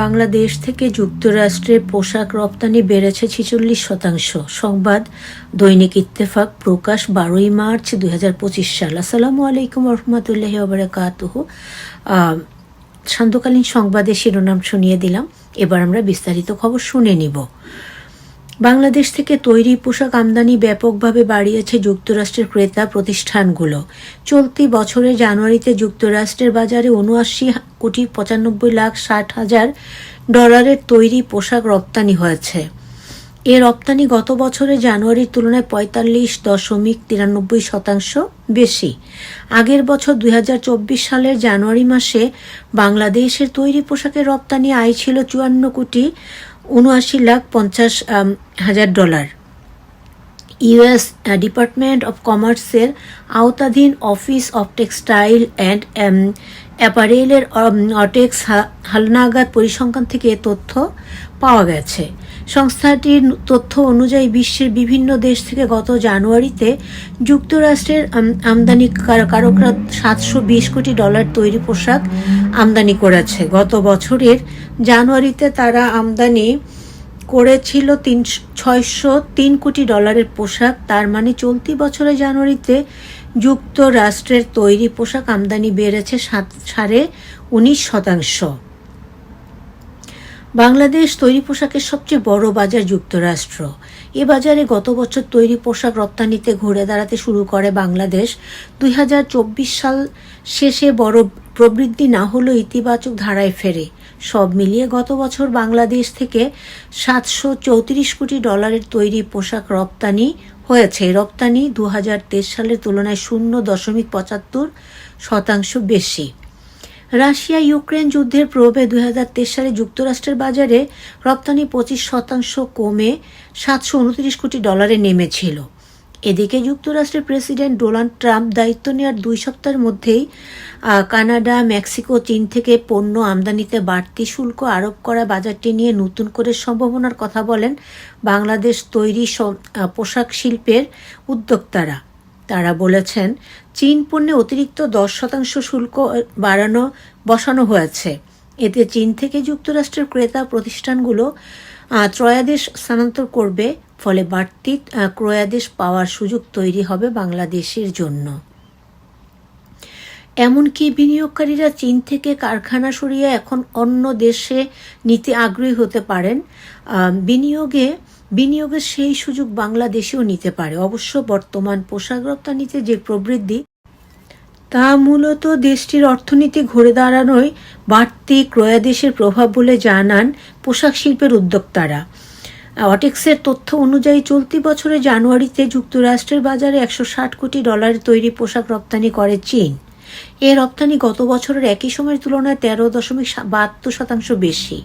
বাংলাদেশ থেকে যুক্তরাষ্ট্রে পোশাক রপ্তানি বেড়েছে ছিচল্লিশ শতাংশ। সংবাদ দৈনিক ইত্তেফাক প্রকাশ বারোই মার্চ দুই হাজার পঁচিশ সাল। আসসালামু আলাইকুম রহমতুল্লাহ আবরাকাতহ সান্ধ্যকালীন সংবাদের শিরোনাম শুনিয়ে দিলাম। এবার আমরা বিস্তারিত খবর শুনে নিব। বাংলাদেশ থেকে তৈরি পোশাক আমদানি ব্যাপকভাবে বাড়িয়েছে যুক্তরাষ্ট্রের ক্রেতা প্রতিষ্ঠানগুলো। চলতি বছরের জানুয়ারিতে যুক্তরাষ্ট্রের বাজারে উনআশি কোটি পঁচানব্বই লাখ ষাট হাজার ডলারের তৈরি পোশাক রপ্তানি হয়েছে। এ রপ্তানি গত বছরের জানুয়ারির তুলনায় পঁয়তাল্লিশ দশমিক তিরানব্বই শতাংশ বেশি। আগের বছর দুই হাজার চব্বিশ সালের জানুয়ারি মাসে বাংলাদেশের তৈরি পোশাকের রপ্তানি আয় ছিল চুয়ান্ন কোটি উনআশি লাখ পঞ্চাশ হাজার ডলার। ইউএস ডিপার্টমেন্ট অফ কমার্সের আওতাধীন অফিস অফ টেক্সটাইল অ্যান্ড অ্যাপারেলের অটেক্স হালনাগাদ পরিসংখ্যান থেকে এ তথ্য পাওয়া গেছে। সংস্থাটির তথ্য অনুযায়ী বিশ্বের বিভিন্ন দেশ থেকে গত জানুয়ারিতে যুক্তরাষ্ট্রের আম- আমদানি কার- কারকরা সাতশো বিশ কোটি ডলার তৈরি পোশাক আমদানি করেছে। গত বছরের জানুয়ারিতে তারা আমদানি করেছিল তিন ছয়শো তিন কোটি ডলারের পোশাক। তার মানে চলতি বছরের জানুয়ারিতে যুক্তরাষ্ট্রের তৈরি পোশাক আমদানি বেড়েছে সাত সাড়ে উনিশ শতাংশ। বাংলাদেশ তৈরি পোশাকের সবচেয়ে বড় বাজার যুক্তরাষ্ট্র। এ বাজারে গত বছর তৈরি পোশাক রপ্তানিতে ঘুরে দাঁড়াতে শুরু করে বাংলাদেশ। দুই হাজার চব্বিশ সাল শেষে বড় প্রবৃদ্ধি না হলেও ইতিবাচক ধারায় ফেরে। সব মিলিয়ে গত বছর বাংলাদেশ থেকে সাতশো চৌত্রিশ কোটি ডলারের তৈরি পোশাক রপ্তানি হয়েছে। রপ্তানি দু হাজার তেইশ সালের তুলনায় শূন্য দশমিক পঁচাত্তর শতাংশ বেশি। রাশিয়া ইউক্রেন যুদ্ধের প্রভাবে দু হাজার তেইশ সালে যুক্তরাষ্ট্রের বাজারে রপ্তানি পঁচিশ শতাংশ কমে সাতশো উনত্রিশ কোটি ডলারে নেমেছিল। এদিকে যুক্তরাষ্ট্রের প্রেসিডেন্ট ডোনাল্ড ট্রাম্প দায়িত্ব নেওয়ার দুই সপ্তাহের মধ্যেই কানাডা মেক্সিকো চীন থেকে পণ্য আমদানিতে বাড়তি শুল্ক আরোপ করা বাজারটি নিয়ে নতুন করে সম্ভাবনার কথা বলেন বাংলাদেশ তৈরি পোশাক শিল্পের উদ্যোক্তারা। তারা বলেছেন চীন পণ্যে অতিরিক্ত দশ শতাংশ শুল্ক বাড়ানো বসানো হয়েছে। এতে চীন থেকে যুক্তরাষ্ট্রের ক্রেতা প্রতিষ্ঠানগুলো আহ, ক্রয়াদেশ স্থানান্তর করবে ফলে বাড়তি ক্রয়াদেশ পাওয়ার সুযোগ তৈরি হবে বাংলাদেশের জন্য। এমনকি বিনিয়োগকারীরা চীন থেকে কারখানা সরিয়ে এখন অন্য দেশে নিতে আগ্রহী হতে পারেন। বিনিয়োগে, বিনিয়োগের সেই সুযোগ বাংলাদেশেও নিতে পারে। অবশ্য বর্তমান পোশাক রপ্তানিতে যে প্রবৃদ্ধি, তা মূলত দেশটির অর্থনীতি ঘুরে দাঁড়ানোয় বাড়তি ক্রয়াদেশের প্রভাব বলে জানান পোশাক শিল্পের উদ্যোক্তারা। অটেক্সের তথ্য অনুযায়ী চলতি বছরের জানুয়ারিতে যুক্তরাষ্ট্রের বাজারে একশো ষাট কোটি ডলারের তৈরি পোশাক রপ্তানি করে চীন। এ রপ্তানি গত বছরের একই সময়ের তুলনায় তেরো দশমিক বাহাত্তর শতাংশ বেশি।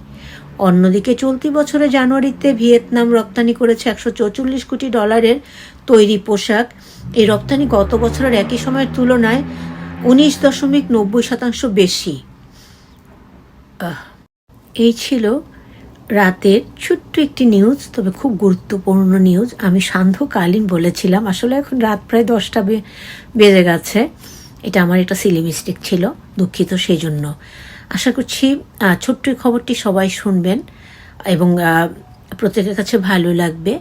অন্যদিকে চলতি বছরের জানুয়ারিতে ভিয়েতনাম রপ্তানি করেছে একশো চৌচল্লিশ কোটি ডলারের তৈরি পোশাক। এই রপ্তানি গত বছরের একই সময়ের তুলনায় উনিশ দশমিক নব্বই শতাংশ বেশি। এই ছিল রাতের ছোট্ট একটি নিউজ তবে খুব গুরুত্বপূর্ণ নিউজ আমি সান্ধ্যকালীন বলেছিলাম। আসলে এখন রাত প্রায় দশটা বেজে গেছে। এটা আমার একটা সিলি মিস্টেক ছিল, দুঃখিত সেই জন্য আশা করছি ছোট্ট খবরটি সবাই শুনবেন এবং প্রত্যেকের কাছে ভালো লাগবে।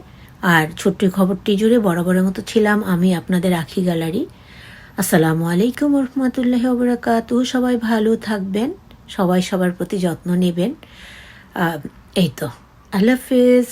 আর ছোট্ট খবরটি জুড়ে বরাবরের মতো ছিলাম আমি আপনাদের আখি গ্যালারি। আসসালামু আলাইকুম রহমতুল্লাহ ওবরাকাতু সবাই ভালো থাকবেন, সবাই সবার প্রতি যত্ন নেবেন। এই তো। আল্লাহ হাফেজ।